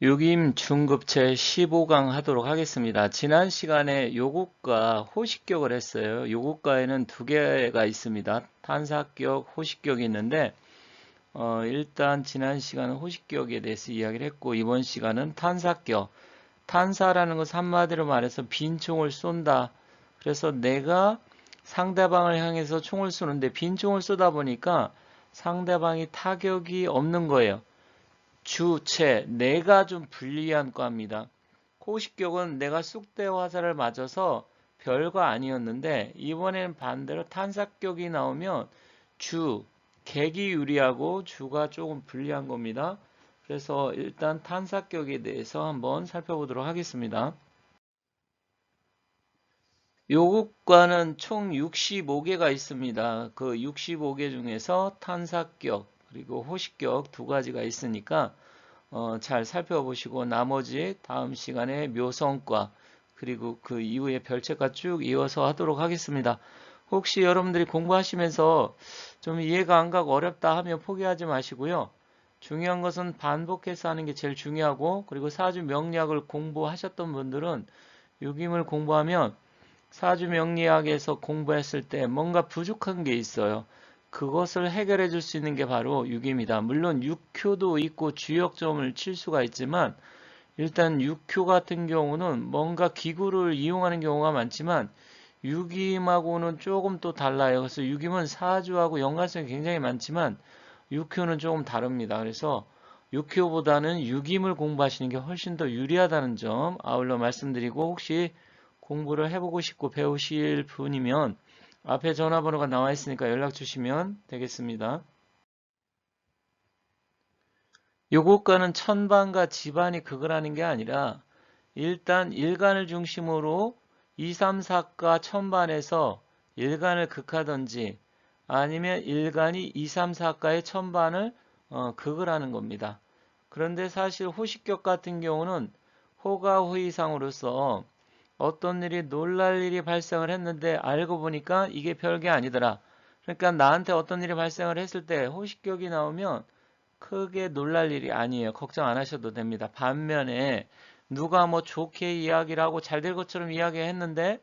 6임 중급체 15강 하도록 하겠습니다. 지난 시간에 요국과 호식격을 했어요. 요국과에는 두 개가 있습니다. 탄사격, 호식격이 있는데 어, 일단 지난 시간은 호식격에 대해서 이야기를 했고 이번 시간은 탄사격. 탄사라는 것은 한마디로 말해서 빈 총을 쏜다. 그래서 내가 상대방을 향해서 총을 쏘는데 빈 총을 쏘다 보니까 상대방이 타격이 없는 거예요. 주체, 내가 좀 불리한 과입니다. 호식격은 내가 쑥대 화살을 맞아서 별거 아니었는데 이번에는 반대로 탄사격이 나오면 주, 객이 유리하고 주가 조금 불리한 겁니다. 그래서 일단 탄사격에 대해서 한번 살펴보도록 하겠습니다. 요국과는 총 65개가 있습니다. 그 65개 중에서 탄사격, 그리고 호식격 두 가지가 있으니까 어, 잘 살펴보시고 나머지 다음 시간에 묘성과 그리고 그 이후에 별책과 쭉 이어서 하도록 하겠습니다. 혹시 여러분들이 공부하시면서 좀 이해가 안 가고 어렵다 하면 포기하지 마시고요. 중요한 것은 반복해서 하는 게 제일 중요하고 그리고 사주 명리학을 공부하셨던 분들은 유김을 공부하면 사주 명리학에서 공부했을 때 뭔가 부족한 게 있어요. 그것을 해결해 줄 수 있는 게 바로 6입니다. 물론 6효도 있고 주역점을 칠 수가 있지만 일단 6효 같은 경우는 뭔가 기구를 이용하는 경우가 많지만 6임하고는 조금 또 달라요. 그래서 6임은 사주하고 연관성이 굉장히 많지만 6효는 조금 다릅니다. 그래서 6효보다는 6임을 공부하시는 게 훨씬 더 유리하다는 점 아울러 말씀드리고 혹시 공부를 해보고 싶고 배우실 분이면 앞에 전화번호가 나와 있으니까 연락 주시면 되겠습니다. 요것과는 천반과 극을 하는 게 아니라 일단 일간을 중심으로 2, 3, 4가 천반에서 일간을 극하든지 아니면 일간이 2, 3, 4가의 천반을 어, 극을 하는 겁니다. 그런데 사실 호식격 같은 경우는 호가 호의상으로서 어떤 일이 놀랄 일이 발생을 했는데 알고 보니까 이게 별게 아니더라. 그러니까 나한테 어떤 일이 발생을 했을 때 호식격이 나오면 크게 놀랄 일이 아니에요. 걱정 안 하셔도 됩니다. 반면에 누가 뭐 좋게 이야기를 하고 잘 될 것처럼 이야기했는데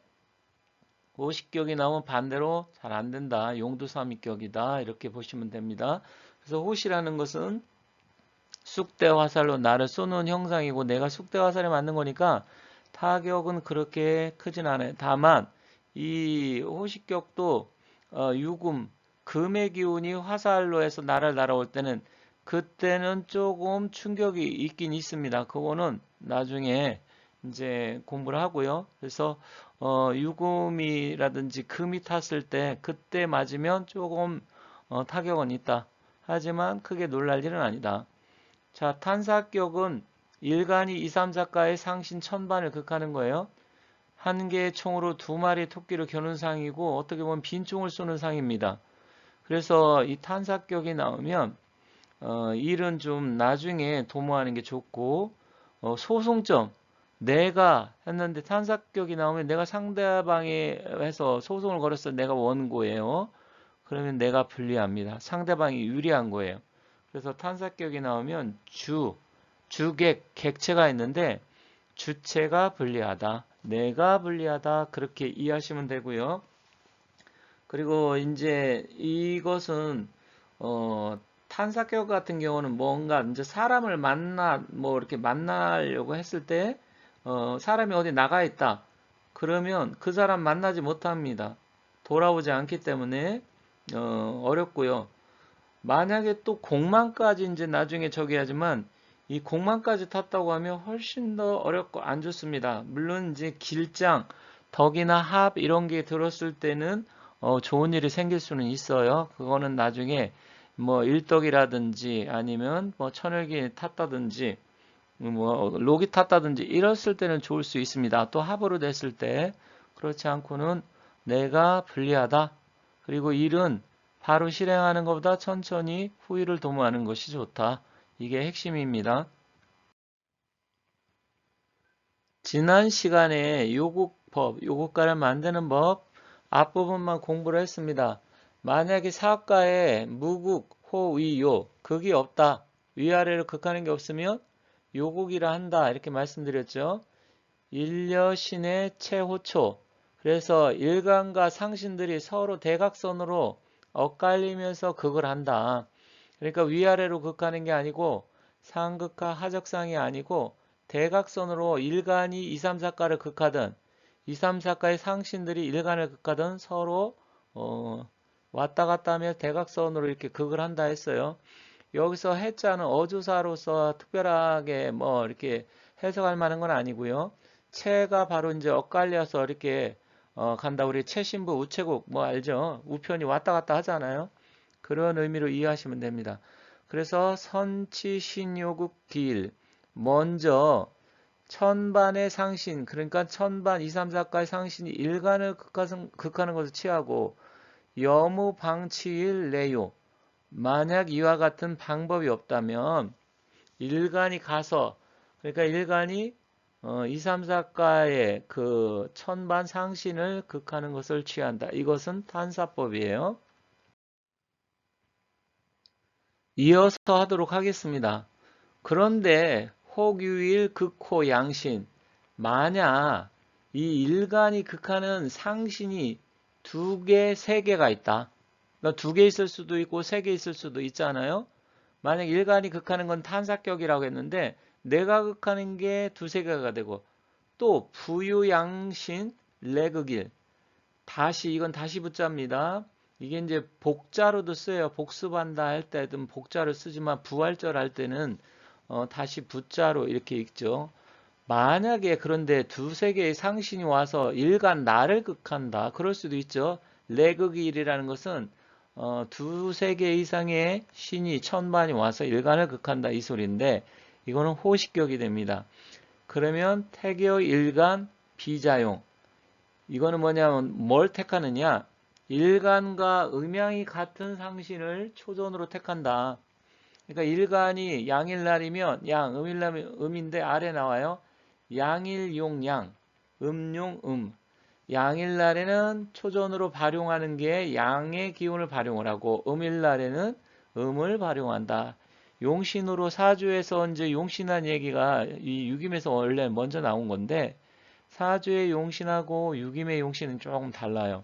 호식격이 나오면 반대로 잘 안 된다. 용두삼위격이다. 이렇게 보시면 됩니다. 그래서 호시라는 것은 쑥대 화살로 나를 쏘는 형상이고 내가 쑥대 화살에 맞는 거니까 타격은 그렇게 크진 않아요. 다만 이 호식격도 어, 유금 금의 기운이 화살로 해서 나를 날아올 때는 그때는 조금 충격이 있긴 있습니다. 그거는 나중에 이제 공부를 하고요. 그래서 어, 유금이라든지 금이 탔을 때 그때 맞으면 조금 어, 타격은 있다. 하지만 크게 놀랄 일은 아니다. 자, 탄사격은 일간이 2, 3, 4가의 상신 천반을 극하는 거예요. 한 개의 총으로 두 마리 토끼를 겨눈 상이고 어떻게 보면 빈총을 쏘는 상입니다. 그래서 이 탄사격이 나오면 어, 일은 좀 나중에 도모하는 게 좋고 어, 소송점 내가 했는데 탄사격이 나오면 내가 상대방에 해서 소송을 걸었어 내가 원고예요. 그러면 내가 불리합니다. 상대방이 유리한 거예요. 그래서 탄사격이 나오면 주 주객, 객체가 있는데 주체가 불리하다. 내가 불리하다. 그렇게 이해하시면 되고요. 그리고 이제 이것은 어, 탄사격 같은 경우는 뭔가 이제 사람을 만나 뭐 이렇게 만나려고 했을 때 어, 사람이 어디 나가 있다. 그러면 그 사람 만나지 못합니다. 돌아오지 않기 때문에 어, 어렵고요. 만약에 또 공만까지 이제 나중에 저기 하지만 이 공만까지 탔다고 하면 훨씬 더 어렵고 안 좋습니다. 물론 이제 길장, 덕이나 합 이런 게 들었을 때는 어, 좋은 일이 생길 수는 있어요. 그거는 나중에 뭐 일덕이라든지 아니면 뭐 천을기 탔다든지 뭐 록이 탔다든지 이랬을 때는 좋을 수 있습니다. 또 합으로 됐을 때 그렇지 않고는 내가 불리하다. 그리고 일은 바로 실행하는 것보다 천천히 후일을 도모하는 것이 좋다. 이게 핵심입니다. 지난 시간에 요국법, 요국가를 만드는 법 앞부분만 공부를 했습니다. 만약에 사업가에 무국, 호, 위, 요 극이 없다. 위아래로 극하는 게 없으면 요곡이라 한다. 이렇게 말씀드렸죠. 일여신의 최호초. 그래서 일간과 상신들이 서로 대각선으로 엇갈리면서 극을 한다. 그러니까 위아래로 극하는 게 아니고 상극하 하적상이 아니고 대각선으로 일간이 2, 3, 4가를 극하든 2, 3, 4가의 상신들이 일간을 극하든 서로 어, 왔다 갔다 하며 대각선으로 이렇게 극을 한다 했어요. 여기서 해자는 어조사로서 특별하게 뭐 이렇게 해석할 만한 건 아니고요. 체가 바로 이제 엇갈려서 이렇게 어, 간다. 우리 체신부 우체국 뭐 알죠? 우편이 왔다 갔다 하잖아요. 그런 의미로 이해하시면 됩니다. 그래서 선치신요국 길 먼저 천반의 상신 그러니까 천반 2, 3, 4가의 상신이 일간을 극하는, 극하는 것을 취하고 여무 방치일 내요 만약 이와 같은 방법이 없다면 일간이 가서 그러니까 일간이 어, 2, 3, 4가의 그 천반 상신을 극하는 것을 취한다. 이것은 탄사법이에요. 이어서 하도록 하겠습니다. 그런데 혹유일 극호 양신 만약 이 일간이 극하는 상신이 두 개, 세 개가 있다. 그러니까 두 개 있을 수도 있고 세 개 있을 수도 있잖아요. 만약 일간이 극하는 건 탄사격이라고 했는데 내가 극하는 게 두세 개가 되고 또 부유양신 레극일 다시 이건 다시 붙잡니다. 이게 이제 복자로도 써요. 복습한다 할 때든 복자로 쓰지만 부활절 할 때는 어, 다시 붙자로 이렇게 읽죠. 만약에 그런데 두세 개의 상신이 와서 일간 나를 극한다. 그럴 수도 있죠. 레극일이라는 것은 어, 두세 개 이상의 신이 천만이 와서 일간을 극한다 이 소리인데 이거는 호식격이 됩니다. 그러면 태교 일간 비자용 이거는 뭐냐면 뭘 택하느냐 일간과 음양이 같은 상신을 초전으로 택한다. 그러니까 일간이 양일날이면 양, 음일날이면 음인데 아래 나와요. 양일용 양, 음용 음. 양일날에는 초전으로 발용하는 게 양의 기운을 발용을 하고 음일날에는 음을 발용한다. 용신으로 사주에서 이제 용신한 얘기가 이 유김에서 원래 먼저 나온 건데 사주의 용신하고 유김의 용신은 조금 달라요.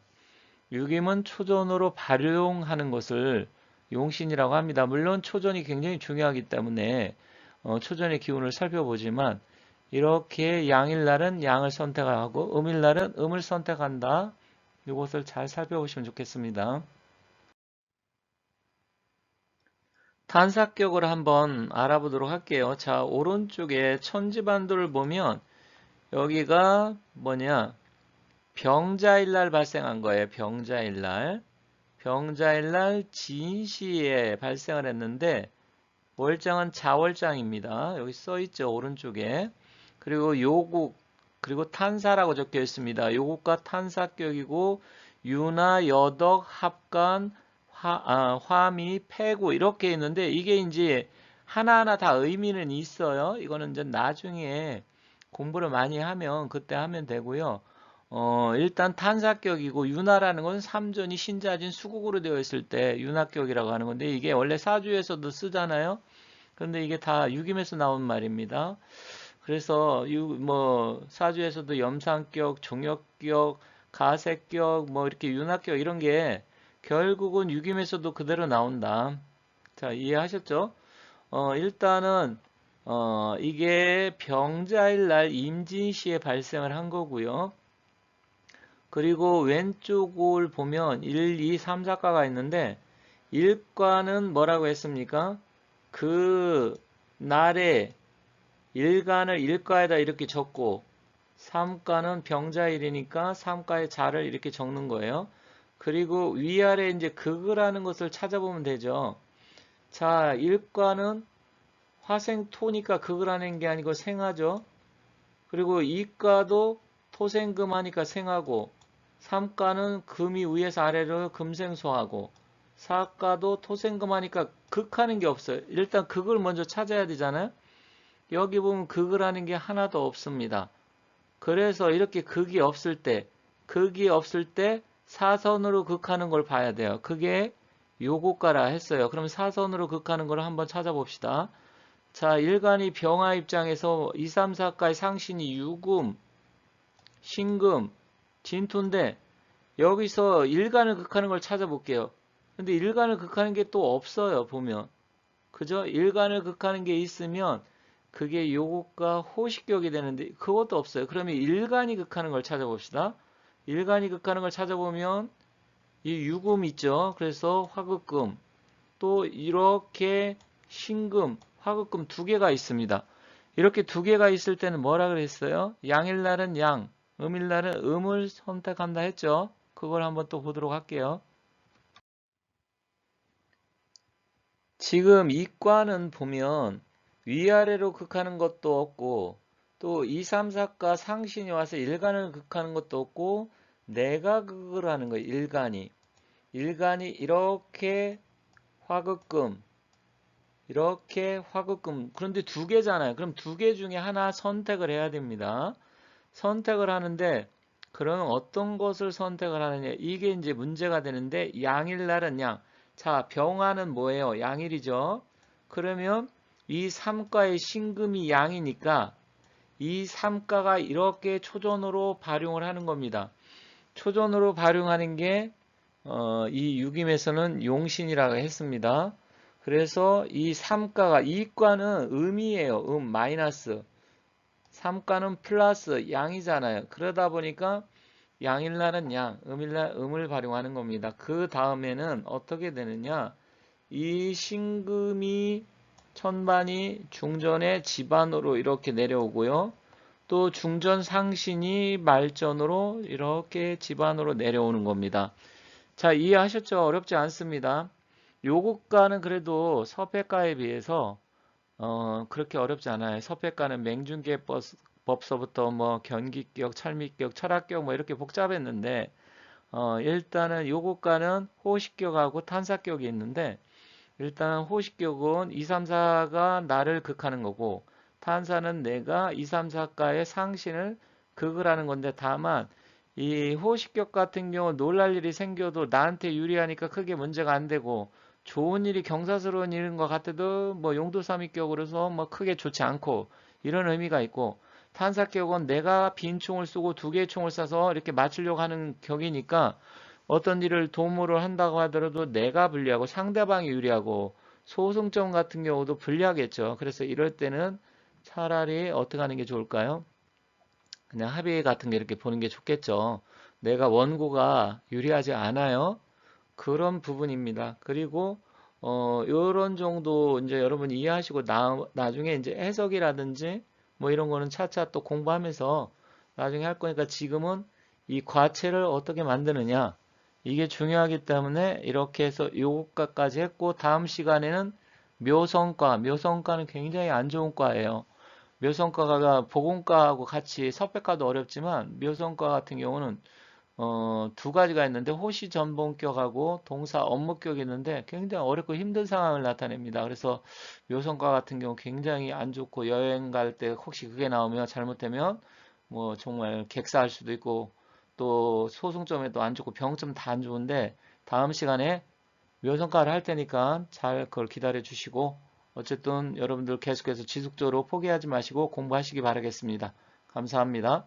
유김은 초전으로 발용하는 것을 용신이라고 합니다. 물론 초전이 굉장히 중요하기 때문에 어, 초전의 기운을 살펴보지만 이렇게 양일날은 양을 선택하고 음일날은 음을 선택한다. 이것을 잘 살펴보시면 좋겠습니다. 탄사격을 한번 알아보도록 할게요. 자, 오른쪽에 천지반도를 보면 여기가 뭐냐? 병자일날 발생한 거예요. 병자일날. 병자일날 진시에 발생을 했는데 월장은 자월장입니다. 여기 써있죠. 오른쪽에. 그리고 요국 그리고 탄사라고 적혀 있습니다. 요국과 탄사격이고 유나, 여덕, 합간, 화, 아, 화미, 폐구 이렇게 있는데 이게 이제 하나하나 다 의미는 있어요. 이거는 이제 나중에 공부를 많이 하면 그때 하면 되고요. 어, 일단 탄사격이고 윤화라는 건 삼전이 신자진 수국으로 되어 있을 때 윤화격이라고 하는 건데 이게 원래 사주에서도 쓰잖아요. 그런데 이게 다 유김에서 나온 말입니다. 그래서 유, 뭐 사주에서도 염상격, 종역격, 가색격, 뭐 이렇게 윤화격 이런 게 결국은 유김에서도 그대로 나온다. 자, 이해하셨죠? 어, 일단은 어, 이게 병자일 날 임진시에 발생을 한 거고요. 그리고 왼쪽을 보면 1, 2, 3, 4가가 있는데 1과는 뭐라고 했습니까? 그 날에 일간을 일과에다 이렇게 적고 3과는 병자일이니까 3과의 자를 이렇게 적는 거예요. 그리고 위아래 이제 극을 하는 것을 찾아보면 되죠. 자, 1과는 화생토니까 극을 하는 게 아니고 생하죠. 그리고 2과도 토생금 하니까 생하고 3가는 금이 위에서 아래로 금생소하고 4가도 토생금 하니까 극하는 게 없어요. 일단 극을 먼저 찾아야 되잖아요. 여기 보면 극을 하는 게 하나도 없습니다. 그래서 이렇게 극이 없을 때, 극이 없을 때 사선으로 극하는 걸 봐야 돼요. 그게 요거가라 했어요. 그럼 사선으로 극하는 걸 한번 찾아봅시다. 자, 일간이 병화 입장에서 2, 3, 4가의 상신이 유금, 신금, 진토인데 여기서 일간을 극하는 걸 찾아볼게요. 근데 일간을 극하는 게 또 없어요. 보면. 그죠? 일간을 극하는 게 있으면 그게 요것과 호식격이 되는데 그것도 없어요. 그러면 일간이 극하는 걸 찾아봅시다. 일간이 극하는 걸 찾아보면 이 유금 있죠. 그래서 화극금 또 이렇게 신금, 화극금 두 개가 있습니다. 이렇게 두 개가 있을 때는 뭐라 그랬어요? 양일날은 양, 음일날은 음을 선택한다 했죠. 그걸 한번 또 보도록 할게요. 지금 이과는 보면 위아래로 극하는 것도 없고 또 2, 3, 4가 상신이 와서 일간을 극하는 것도 없고 내가 극을 하는 거예요. 일간이. 일간이 이렇게 화극금 이렇게 화극금 그런데 두 개잖아요. 그럼 두 개 중에 하나 선택을 해야 됩니다. 선택을 하는데 그러면 어떤 것을 선택을 하느냐 이게 이제 문제가 되는데 양일날은 양. 자 병화는 뭐예요? 양일이죠. 그러면 이 삼가의 신금이 양이니까 이 삼가가 이렇게 초전으로 발용을 하는 겁니다. 초전으로 발용하는 게 어, 이 유김에서는 용신이라고 했습니다. 그래서 이 삼가가 이과는 음이에요. 음 마이너스. 삼가는 플러스 양이잖아요. 그러다 보니까 양일날은 양, 음일날 음을 발용하는 겁니다. 그 다음에는 어떻게 되느냐? 이 신금이 천반이 중전의 지반으로 이렇게 내려오고요. 또 중전 상신이 말전으로 이렇게 지반으로 내려오는 겁니다. 자, 이해하셨죠? 어렵지 않습니다. 요것과는 그래도 서패가에 비해서 어, 그렇게 어렵지 않아요. 서패가는 맹중계법서부터 뭐 견기격, 찰미격, 철학격 뭐 이렇게 복잡했는데 어, 일단은 요것과는 호식격하고 탄사격이 있는데 일단 호식격은 2, 3, 4가 나를 극하는 거고 탄사는 내가 2, 3, 4가의 상신을 극을 하는 건데 다만 이 호식격 같은 경우 놀랄 일이 생겨도 나한테 유리하니까 크게 문제가 안 되고 좋은 일이 경사스러운 일인 것 같아도 뭐 용도삼위격으로서 뭐 크게 좋지 않고 이런 의미가 있고 탄사격은 내가 빈 총을 쏘고 두 개의 총을 쏴서 이렇게 맞추려고 하는 격이니까 어떤 일을 도모를 한다고 하더라도 내가 불리하고 상대방이 유리하고 소승점 같은 경우도 불리하겠죠. 그래서 이럴 때는 차라리 어떻게 하는 게 좋을까요? 그냥 합의 같은 게 이렇게 보는 게 좋겠죠. 내가 원고가 유리하지 않아요. 그런 부분입니다. 그리고 어 요런 정도 이제 여러분 이해하시고 나, 나중에 이제 해석이라든지 뭐 이런 거는 차차 또 공부하면서 나중에 할 거니까 지금은 이 과체를 어떻게 만드느냐 이게 중요하기 때문에 이렇게 해서 요것까지 했고 다음 시간에는 묘성과 묘성과는 굉장히 안 좋은 과예요. 묘성과가 보건과하고 같이 섭백과도 어렵지만 묘성과 같은 경우는 어, 두 가지가 있는데 호시 전봉격하고 동사 업무격이 있는데 굉장히 어렵고 힘든 상황을 나타냅니다. 그래서 묘성과 같은 경우 굉장히 안 좋고 여행 갈 때 혹시 그게 나오면 잘못되면 뭐 정말 객사할 수도 있고 또 소송점에도 안 좋고 병점 다 안 좋은데 다음 시간에 묘성과를 할 테니까 잘 그걸 기다려 주시고 어쨌든 여러분들 계속해서 지속적으로 포기하지 마시고 공부하시기 바라겠습니다. 감사합니다.